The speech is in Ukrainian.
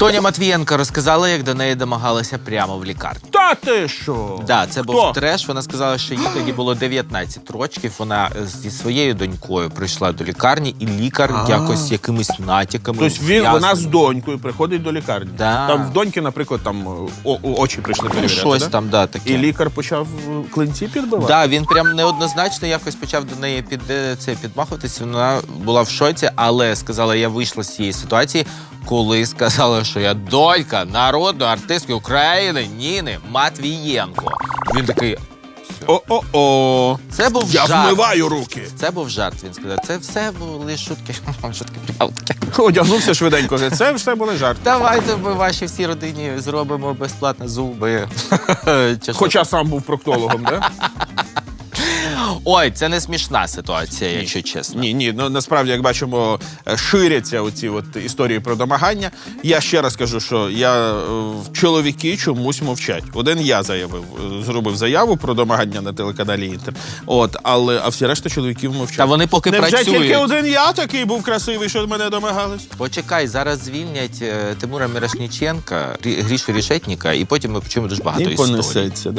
Тоня Матвієнко розказала, як до неї домагалися прямо в лікарні. Та ти що? Да, це був треш. Вона сказала, що їй тоді було 19 років. Вона е, зі своєю донькою прийшла до лікарні, і лікар А. якось якимись натяками. Тобто він, вона з донькою приходить до лікарні. Да. Там в доньки, наприклад, там о, о- очі прийшли Ну, перевіряти. щось да? там, да, таке. І лікар почав е, клинці підбивати. Да, він прям неоднозначно якось почав до неї під е, це підмахуватися. Вона була в шоці, але сказала, я вийшла з цієї ситуації, коли сказала, що я донька народної артистки України Ніни Матвієнко. Він такий. О-о-о. Це був Я жарт. вмиваю руки. Це був жарт. Він сказав. Це все були шутки. Шутки прикалки. Одягнувся швиденько. Це все були жарти. Давайте ми вашій всій родині зробимо безплатно зуби. Чи що Хоча сам був проктологом, да? Ой, це не смішна ситуація, якщо чесно. Ні, ні, ну насправді, як бачимо, е, ширяться оці от історії про домагання. Я ще раз кажу, що я е, чоловіки чомусь мовчать. Один я заявив, е, зробив заяву про домагання на телеканалі Інтер. От, але а всі решта чоловіків мовчать. Та вони поки Невже працюють. тільки один я такий був красивий, що мене домагались? Почекай, зараз звільнять е, Тимура Мірошніченка, Рі- Грішу Рішетніка, і потім ми почуємо дуже багато історій. да.